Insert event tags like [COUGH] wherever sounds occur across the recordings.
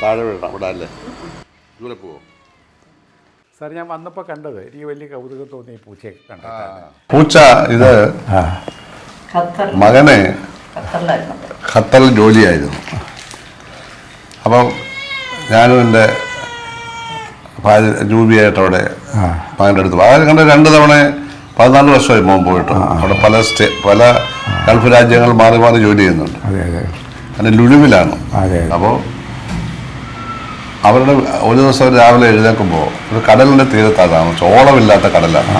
താഴെ വീഴണം അവിടെ അല്ലേ? ദൂരെ പോവോ? സാർ ഞാൻ വന്നപ്പോൾ കണ്ടത് എനിക്ക് വലിയ കൗതുകം തോന്നി ഈ പൂച്ചയെ കണ്ടു പൂച്ച ഇത് മകനെ ഖത്തറിൽ ജോലിയായിരുന്നു. അപ്പം ഞാനും എന്റെ ഭാര്യ ജൂബിയായിട്ട് അവിടെ മകന്റെ അടുത്ത് അതായത് കണ്ട രണ്ട് തവണ പതിനാല് വർഷമായി മോൻ പോയിട്ട്. അവിടെ പല സ്റ്റേ പല ഗൾഫ് രാജ്യങ്ങൾ മാറി മാറി ജോലി ചെയ്യുന്നുണ്ട്. അതെ അതെ. അതിന് ലുലുവിലാണ്. അപ്പോൾ അവരുടെ ഒരു ദിവസം രാവിലെ എഴുന്നേൽക്കുമ്പോൾ ഒരു കടലിന്റെ തീരത്താണ് താമസം ഓളമില്ലാത്ത കടലാണ്.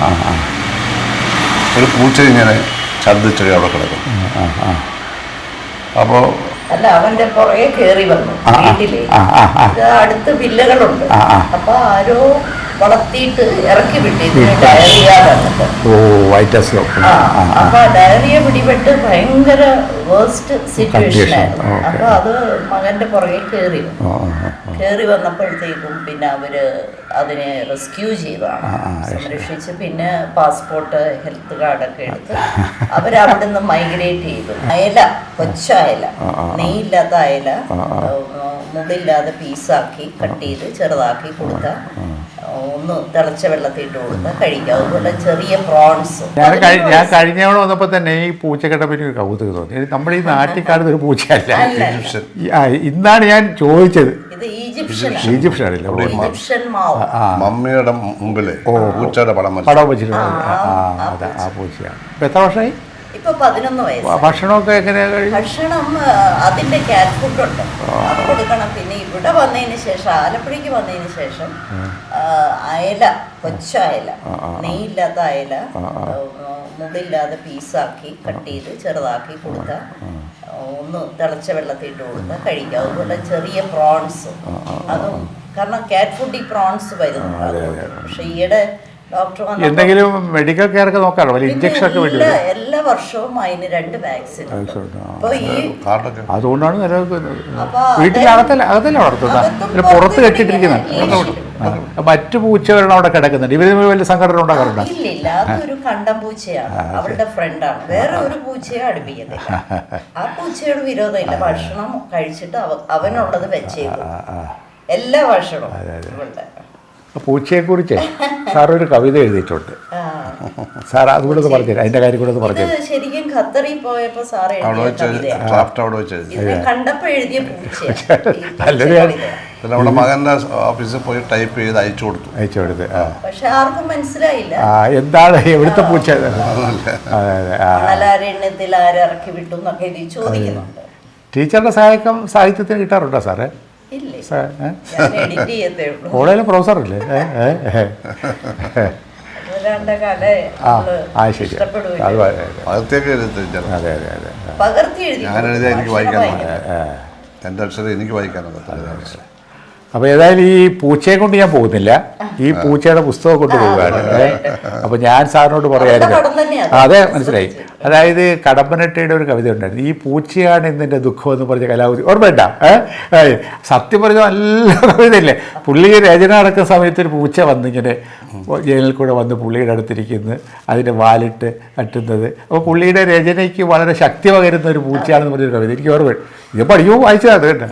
ഒരു പൂച്ച ഇങ്ങനെ ഛർദ്ദിച്ചൊക്കെ അവിടെ കിടക്കും അപ്പോൾ അല്ല അവന്റെ പുറകെ കേറി വന്നു. അടുത്ത് വില്ലകളുണ്ട്. അപ്പൊ ആരോ വളർത്തിയിട്ട് ഇറക്കി വിട്ടിട്ട് ഡയറിയ വന്നിട്ട്. ഓ വൈറ്റ് ആ അപ്പൊ ഡയറിയ പിടിപെട്ട് ഭയങ്കര വേസ്റ്റ് സിറ്റുവേഷൻ ആയിരുന്നു. അപ്പൊ അത് മകന്റെ പുറകെ ആ. കയറി വന്നപ്പോഴത്തേക്കും പിന്നെ അവർ അതിനെ റെസ്ക്യൂ ചെയ്താണ് സംരക്ഷിച്ച് പിന്നെ പാസ്പോർട്ട് ഹെൽത്ത് കാർഡൊക്കെ എടുത്ത് അവരവിടുന്ന് മൈഗ്രേറ്റ് ചെയ്തു. അയല കൊച്ചയല. നെയ്യില്ലാത്ത അയല മുള്ളില്ലാതെ പീസാക്കി കട്ട് ചെയ്ത് ചെറുതാക്കി കൊടുത്ത ഒന്ന് തിളച്ച വെള്ളത്തിൽ ഇട്ട് കൊടുത്താൽ കഴിക്കാം. അതുപോലെ ചെറിയ പ്രോൺസ് ഞാൻ കഴി ഞാൻ കഴിഞ്ഞ തവണ വന്നപ്പോൾ തന്നെ ഈ പൂച്ചക്കെട്ട പിന്നെ ഒരു കൗതുകം തോന്നി. ഇത് നമ്മുടെ ഈ നാട്ടിൽ കാണുന്ന ഒരു പൂച്ച അല്ല. ഈ- ആ, ഇന്നാണ് ഞാൻ ചോദിച്ചത്. ഇത് ഈജിപ്ഷ്യൻ. ഈജിപ്ഷ്യൻ ആണല്ലോ ഓ, ഈജിപ്ഷ്യൻ മാവ്. ആ മമ്മിയുടെ മുമ്പിൽ പൂച്ചയുടെ പടം വരച്ചു. പടം വെച്ചിട്ടുണ്ട് ആ ആ, ആ, ആ അതെ ആ പൂച്ചയാണ്. ഇപ്പം എത്ര വർഷമായി? ഇപ്പൊ പതിനൊന്ന് വയസ്സ് ഭക്ഷണമൊക്കെ എങ്ങനെയാണ് കഴിയും ഭക്ഷണം ആ, അതിന്റെ ക്യാറ്റ് ഫുഡ് ഉണ്ട്. അത് കൊടുക്കണം. പിന്നെ ഇവിടെ വന്നതിന് ശേഷം ആലപ്പുഴയ്ക്ക് വന്നതിന് ശേഷം അയല കൊച്ചയല നെയ്യില്ലാത്ത അയല മുടില്ലാതെ പീസാക്കി കട്ട് ചെയ്ത് ചെറുതാക്കി കൊടുത്ത ഒന്ന് തിളച്ച വെള്ളത്തിൽ ഇട്ട് കൊടുത്ത കഴിക്കുക അതുപോലെ ചെറിയ പ്രോൺസ് അതും കാരണം കാറ്റ് ഫുഡ് ഈ പ്രോൺസ് വരുന്നുണ്ട്. അതുകൊണ്ട്. പക്ഷെ ഈയിടെ ഡോക്ടർ എന്തെങ്കിലും മെഡിക്കൽ കെയർ ഒക്കെ നോക്കാറോ ഇഞ്ചക്ഷൻ ഒക്കെ വേണ്ടി എല്ലാ വരും എല്ലാ വർഷവും അതിന് രണ്ട് വാക്സിൻ അതുകൊണ്ടാണ് നിലനിൽക്കുന്നത് അകത്തല്ല വീട്ടിലകത്തല്ല അകത്തല്ല വളർത്തുന്നത്? പുറത്ത് കെട്ടിട്ടിരിക്കുന്നത്. മറ്റ് മറ്റു പൂച്ചകളും അവിടെ കിടക്കുന്നുണ്ട് ഇവർ വലിയ സംഘടന ഉണ്ടാകാറുണ്ട്? ഇല്ല അതൊരു കണ്ടം പൂച്ചയാണ്. അവളുടെ ഫ്രണ്ടാണ് വേറെ ഒരു പൂച്ചയെ ആ പൂച്ചയോട് വിരോധമില്ല. ഭക്ഷണം കഴിച്ചിട്ട് അവ- അവനുള്ളത് വെച്ചേക്കും. എല്ലാ ഭക്ഷണവും ഇവളുടെ പൂച്ചയെ കുറിച്ച് സാർ ഒരു കവിത എഴുതിയിട്ടുണ്ട്. സാർ അതുകൂടെ ഒന്ന് പറഞ്ഞുതരാം. അതിന്റെ കാര്യം കൂടെ ഒന്ന് പറഞ്ഞു ശരിക്കും ഖത്തറിൽ പോയപ്പോ സാർ അവിടെ എഴുതിയ കണ്ടപ്പോ [LAUGHS] നമ്മുടെ മകന്റെ ഓഫീസിൽ പോയി ടൈപ്പ് ചെയ്ത് അയച്ചു കൊടുത്തു. അയച്ചു കൊടുത്ത് പക്ഷെ ആർക്കും മനസ്സിലായില്ല. ആ, എന്താണ് എവിടുത്തെ പൂച്ച? ആരിറക്കി വിട്ടു എന്നൊക്കെ ചോദിക്കുന്നുണ്ട്. ടീച്ചറുടെ സഹായം സാഹിത്യത്തിന് കിട്ടാറുണ്ടോ സാറേ? കോളേജിലെ പ്രൊഫസറല്ലേ കല ആ ശരി അത് അതെ ഞാൻ എഴുതിയാൽ എനിക്ക് വായിക്കാൻ എന്റെ അക്ഷരം എനിക്ക് വായിക്കാനൊക്കെ അപ്പോൾ ഏതായാലും ഈ പൂച്ചയെ കൊണ്ട് ഞാൻ പോകുന്നില്ല. ഈ പൂച്ചയുടെ പുസ്തകം കൊണ്ട് പോവുകയാണ് അപ്പൊ അപ്പോൾ ഞാൻ സാറിനോട് പറയായിരുന്നു. അത്. മനസ്സിലായി. അതായത് കടമ്പനട്ടയുടെ ഒരു കവിത ഉണ്ടായിരുന്നു. ഈ പൂച്ചയാണ് ഇന്നെന്റെ ദുഃഖം എന്ന് പറഞ്ഞ കലാവധി ഓർമ്മയുണ്ട ഏഹ് സത്യം പറഞ്ഞ നല്ല കവിതയില്ലേ പുള്ളി രചന നടക്കുന്ന സമയത്ത് ഒരു പൂച്ച വന്നിങ്ങനെ ജയിലിൽ കൂടെ വന്ന് പുള്ളിയുടെ അടുത്തിരിക്കുന്നു. അതിന്റെ വാലിട്ട് തട്ടുന്നത് അപ്പോൾ പുള്ളിയുടെ രചനയ്ക്ക് വളരെ ശക്തി പകരുന്ന ഒരു പൂച്ചയാണെന്ന് പറഞ്ഞൊരു കവിത. എനിക്ക് ഓർമ്മ ഇത് പഠിക്കുമ്പോൾ വായിച്ചതാണ് കേട്ടോ.